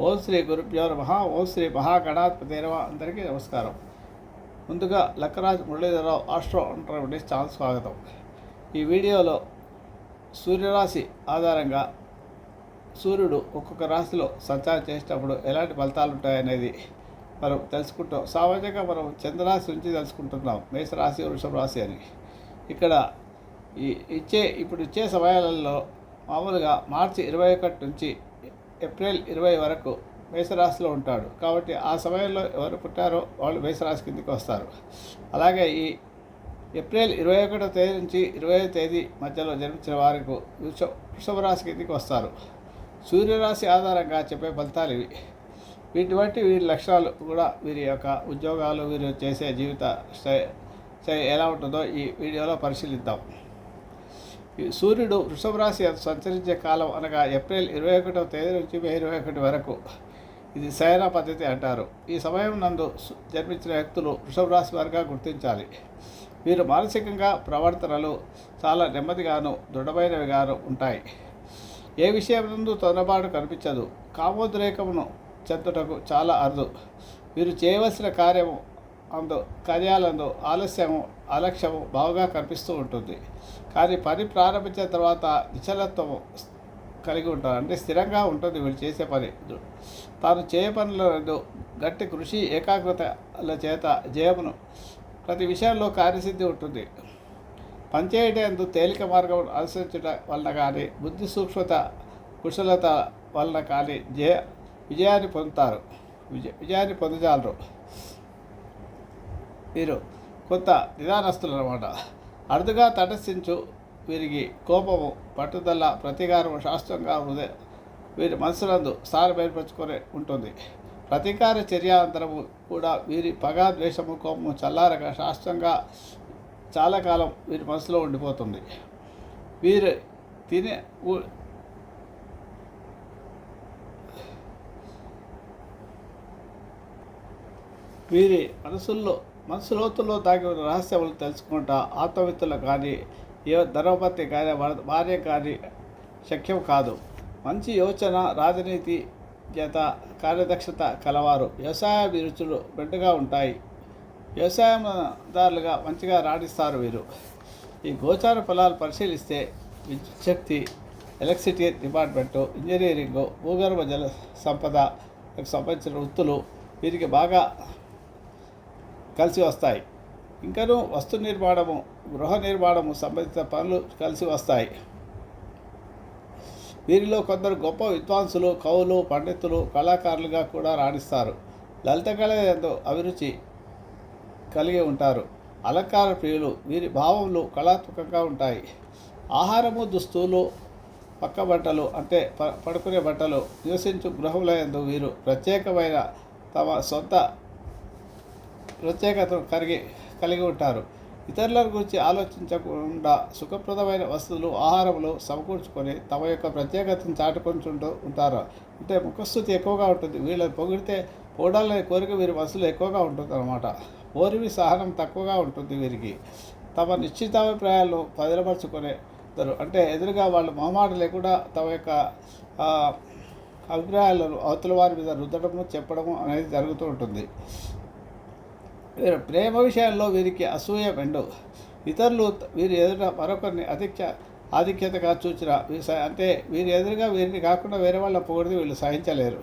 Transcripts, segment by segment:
ఓం శ్రీ గురుభ్యో నమ. ఓం శ్రీ మహాగణాధిపతి నమ. అందరికీ నమస్కారం. ముందుగా లక్కరాజ్ మురళీధరరావు ఆస్ట్రో అంటారు చాలా స్వాగతం. ఈ వీడియోలో సూర్యరాశి ఆధారంగా సూర్యుడు ఒక్కొక్క రాశిలో సంచారం చేసేటప్పుడు ఎలాంటి ఫలితాలు ఉంటాయనేది మనం తెలుసుకుంటాం. సామాన్యంగా మనం చంద్రరాశి నుంచి తెలుసుకుంటున్నాం. మేషరాశి వృషభ రాశి అని. ఇక్కడ ఈ ఇచ్చే ఇప్పుడు ఇచ్చే సమయాలలో మామూలుగా మార్చి ఇరవై ఒకటి నుంచి ఏప్రిల్ ఇరవై వరకు మేషరాశిలో ఉంటాడు. కాబట్టి ఆ సమయంలో ఎవరు పుట్టారో వాళ్ళు మేషరాశి కిందకి వస్తారు. అలాగే ఈ ఏప్రిల్ ఇరవై ఒకటో తేదీ నుంచి ఇరవై తేదీ మధ్యలో జన్మించిన వారికి వృష వృషభ రాశి కిందకి వస్తారు. సూర్యరాశి ఆధారంగా చెప్పే ఫలితాలు ఇవి. వీటి బట్టి వీరి లక్షణాలు కూడా వీరి యొక్క ఉద్యోగాలు వీరు చేసే జీవిత స్టై- స్టై- ఎలా ఉంటుందో ఈ వీడియోలో పరిశీలిద్దాం. సూర్యుడు వృషభ రాశి సంచరించే కాలం అనగా ఏప్రిల్ ఇరవై ఒకటవ తేదీ నుంచి మే ఇరవై ఒకటి వరకు. ఇది శయన పద్ధతి అంటారు. ఈ సమయం నందు జన్మించిన వ్యక్తులు వృషభ రాశి వారిగా గుర్తించాలి. వీరు మానసికంగా ప్రవర్తనలు చాలా నెమ్మదిగాను దృఢమైనవిగాను ఉంటాయి. ఏ విషయం నందు తొందరపాటు కనిపించదు. కామోద్రేకమును చెందుటకు చాలా అరుదు. వీరు చేయవలసిన కార్యము అందు కార్యాలందు ఆలస్యము అలక్ష్యము బాగా కనిపిస్తూ ఉంటుంది. కానీ పని ప్రారంభించిన తర్వాత నిశ్చలత్వం కలిగి ఉంటారు. అంటే స్థిరంగా ఉంటుంది వీళ్ళు చేసే పని. తాను చేయ పనులందు గట్టి కృషి ఏకాగ్రతల చేత జయమును ప్రతి విషయంలో కార్యసిద్ధి ఉంటుంది. పనిచేయటందు తేలిక మార్గం అనుసరించడం వలన కానీ బుద్ధి సూక్ష్మత కుశలత వలన కానీ జయ విజయాన్ని పొందుతారు. విజయ విజయాన్ని పొందజాలరు. వీరు కొంత నిదానస్తులు అన్నమాట అరుదుగా తటస్థించు. వీరికి కోపము పట్టుదల ప్రతీకారము శాస్త్రంగా హృదయ వీరి మనసులందు స్థానం ఏర్పరచుకొని ఉంటుంది. ప్రతీకార చర్యాంతరము కూడా వీరి పగా ద్వేషము కోపము చల్లారక శాస్త్రంగా చాలా కాలం వీరి మనసులో ఉండిపోతుంది. వీరు తినే వీరి మనసుల్లో మనసు లోతుల్లో దాగి ఉన్న రహస్యములు తెలుసుకుంటా ఆత్మవిత్తులు కానీ ఏ ధర్మపతి కానీ భార్య కానీ శక్యం కాదు. మంచి యోచన రాజనీతి చేత కార్యదక్షత కలవారు. వ్యవసాయ అభిరుచులు బిడ్డగా ఉంటాయి. వ్యవసాయదారులుగా మంచిగా రాణిస్తారు వీరు. ఈ గోచార ఫలాలు పరిశీలిస్తే విద్యుత్ శక్తి ఎలక్ట్రిసిటీ డిపార్ట్మెంటు ఇంజనీరింగు భూగర్భ జల సంపదకు సంబంధించిన వృత్తులు వీరికి బాగా కలిసి వస్తాయి. ఇంకనూ వస్తు నిర్మాణము గృహ నిర్మాణము సంబంధిత పనులు కలిసి వస్తాయి. వీరిలో కొందరు గొప్ప విద్వాంసులు కవులు పండితులు కళాకారులుగా కూడా రాణిస్తారు. లలిత కళ ఎంతో అభిరుచి కలిగి ఉంటారు. అలంకార ప్రియులు వీరి భావములు కళాత్మకంగా ఉంటాయి. ఆహారము దుస్తులు పక్క బట్టలు అంటే ప పడుకునే బట్టలు నివసించు గృహముల యందు వీరు ప్రత్యేకమైన తమ సొంత ప్రత్యేకతను కలిగి కలిగి ఉంటారు. ఇతరుల గురించి ఆలోచించకుండా సుఖప్రదమైన వస్తువులు ఆహారములు సమకూర్చుకొని తమ యొక్క ప్రత్యేకతను చాటుకొంచుంటూ ఉంటారు. అంటే ముఖస్థుతి ఎక్కువగా ఉంటుంది. వీళ్ళని పొగిడితే పోడాలనే కోరిక వీరి మనసులో ఎక్కువగా ఉంటుంది అనమాట ఓరివి సహనం తక్కువగా ఉంటుంది వీరికి. తమ నిశ్చితాభిప్రాయాలను పదిలపరుచుకునే ఇద్దరు. అంటే ఎదురుగా వాళ్ళు మొహమాట లేకుండా తమ యొక్క అభిప్రాయాలను అవతల వారి మీద రుద్దడము చెప్పడము అనేది జరుగుతూ ఉంటుంది. వీరు ప్రేమ విషయంలో వీరికి అసూయ మెండు. ఇతరులు వీరి ఎదుట మరొకరిని అధిక్య ఆధిక్యతగా చూచిన వీరి అంటే వీరి ఎదురుగా వీరిని కాకుండా వేరే వాళ్ళ పొగిడితే వీళ్ళు సహించలేరు.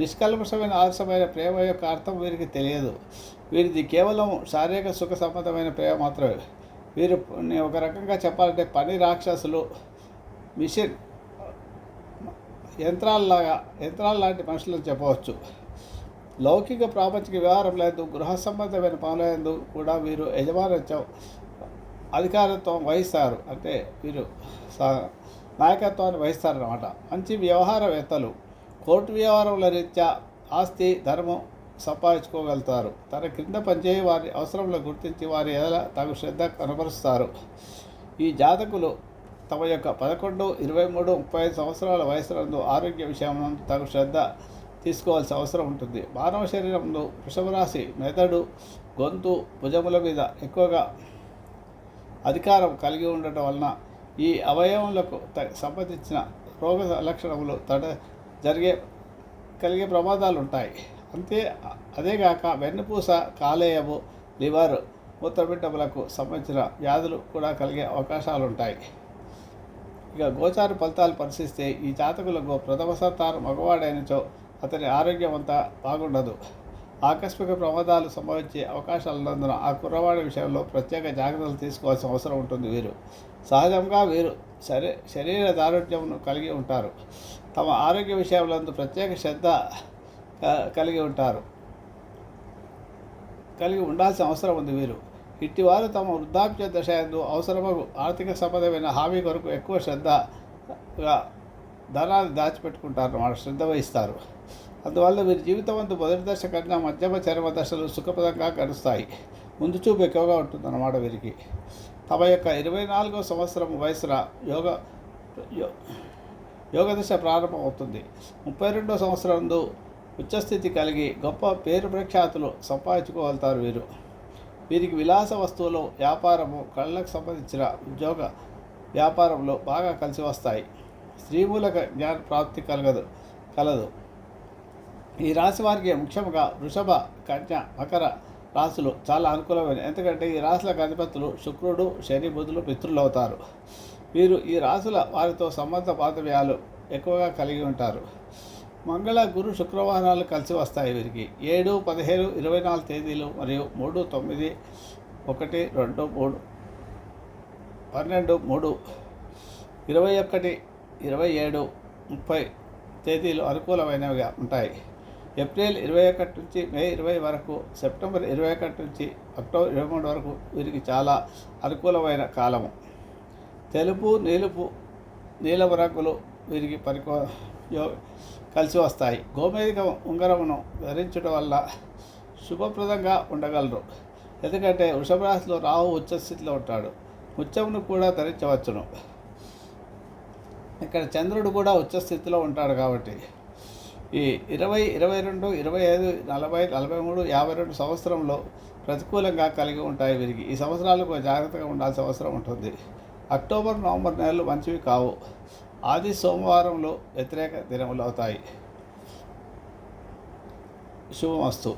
నిష్కల్మషమైన ఆదర్శమైన ప్రేమ యొక్క అర్థం వీరికి తెలియదు. వీరిది కేవలం శారీరక సుఖ సంబంధమైన ప్రేమ మాత్రమే. వీరు ఒక రకంగా చెప్పాలంటే పని రాక్షసులు మిషన్ యంత్రాల్లాగా యంత్రాల లాంటి మనుషులను చెప్పవచ్చు. లౌకిక ప్రాపంచిక వ్యవహారం లేదు గృహ సంబంధమైన పనులందు కూడా వీరు యజమానత్వం అధికారత్వం వహిస్తారు. అంటే వీరు నాయకత్వాన్ని వహిస్తారన్నమాట. మంచి వ్యవహారవేత్తలు కోర్టు వ్యవహారముల రీత్యా ఆస్తి ధర్మం సంపాదించుకోగలుగుతారు. తన క్రింద పనిచేయ వారి అవసరంలో గుర్తించి వారి ఎదల తగు శ్రద్ధ కనబరుస్తారు. ఈ జాతకులు తమ యొక్క పదకొండు ఇరవై మూడు ముప్పై ఐదు సంవత్సరాల వయసులందు ఆరోగ్య విషయంలో తగు శ్రద్ధ తీసుకోవాల్సిన అవసరం ఉంటుంది. మానవ శరీరంలో వృషభరాశి మెదడు గొంతు భుజముల మీద ఎక్కువగా అధికారం కలిగి ఉండటం వలన ఈ అవయవములకు సంబంధించిన రోగ లక్షణములు తడ జరిగే కలిగే ప్రమాదాలు ఉంటాయి అంతే అదేగాక వెన్నుపూస కాలేయము లివర్ మూత్రపిండములకు సంబంధించిన వ్యాధులు కూడా కలిగే అవకాశాలు ఉంటాయి ఇక గోచార ఫలితాలు పరిశీలిస్తే ఈ జాతకులకు ప్రథమ సంతానం మగవాడైనచో అతని ఆరోగ్యం అంతా బాగుండదు. ఆకస్మిక ప్రమాదాలు సంభవించే అవకాశాలు ఉన్నందున ఆ కుర్రవాడి విషయంలో ప్రత్యేక జాగ్రత్తలు తీసుకోవాల్సిన అవసరం ఉంటుంది వీరు. సహజంగా వీరు శరీ శరీర దారుఢ్యమును కలిగి ఉంటారు. తమ ఆరోగ్య విషయంలో ప్రత్యేక శ్రద్ధ క- కలిగి ఉంటారు. కలిగి ఉండాల్సిన అవసరం ఉంది వీరు. ఇట్టివారు తమ వృద్ధాప్య దశ ఎందు అవసరమగు ఆర్థిక సంబంధమైన హామీ కొరకు ఎక్కువ శ్రద్ధగా ధనాన్ని దాచిపెట్టుకుంటారు. అన్నమాట శ్రద్ధ వహిస్తారు. అందువల్ల వీరి జీవితం మొదటి దశ కన్నా మధ్యమ చర్మ దశలు సుఖప్రదంగా గడుస్తాయి ముందు చూపు ఎక్కువగా ఉంటుందన్నమాట వీరికి. తమ యొక్క ఇరవై నాలుగో సంవత్సరం వయసున యోగ యో- యోగ దశ ప్రారంభమవుతుంది ముప్పై రెండో సంవత్సరంలో ఉచ్చస్థితి కలిగి గొప్ప పేరు ప్రఖ్యాతులు సంపాదించుకోగలుగుతారు వీరు. వీరికి విలాస వస్తువులు వ్యాపారము కళ్ళకు సంబంధించిన ఉద్యోగ వ్యాపారంలో బాగా కలిసి వస్తాయి. స్త్రీమూలక జ్ఞాన ప్రాప్తి కలగదు కలదు. ఈ రాశి వారికి ముఖ్యంగా వృషభ కన్య మకర రాశులు చాలా అనుకూలమైన ఎందుకంటే ఈ రాశుల అధిపతులు శుక్రుడు శని బుధులు మిత్రులు అవుతారు. వీరు ఈ రాశుల వారితో సంబంధ బాంధవ్యాలు ఎక్కువగా కలిగి ఉంటారు. మంగళ గురు శుక్రవారాలు కలిసి వస్తాయి వీరికి. ఏడు పదిహేను ఇరవై నాలుగు తేదీలు మరియు మూడు తొమ్మిది ఒకటి రెండు మూడు పన్నెండు మూడు ఇరవై ఒకటి ఇరవై ఏడు ముప్పై తేదీలు అనుకూలమైనవిగా ఉంటాయి. ఏప్రిల్ ఇరవై ఒకటి నుంచి మే ఇరవై వరకు సెప్టెంబర్ ఇరవై ఒకటి నుంచి అక్టోబర్ ఇరవై మూడు వరకు వీరికి చాలా అనుకూలమైన కాలము. తెలుపు నీలుపు నీలపు రంగులు వీరికి పరికో కలిసి వస్తాయి. గోమేధిక ఉంగరమును ధరించడం వల్ల శుభప్రదంగా ఉండగలరు. ఎందుకంటే వృషభ రాశిలో రాహు ఉచ్చస్థితిలో ఉంటాడు. ముత్యమును కూడా ధరించవచ్చును. ఇక్కడ చంద్రుడు కూడా ఉచ్చస్థితిలో ఉంటాడు కాబట్టి ఈ ఇరవై ఇరవై రెండు ఇరవై ఐదు నలభై నలభై మూడు యాభై రెండు సంవత్సరంలో ప్రతికూలంగా కలిగి ఉంటాయి వీరికి. ఈ సంవత్సరాలకు జాగ్రత్తగా ఉండాల్సిన అవసరం ఉంటుంది. అక్టోబర్ నవంబర్ నెలలు మంచివి కావు. ఆది సోమవారంలో వ్యతిరేక దినములు అవుతాయి. శుభమస్తు.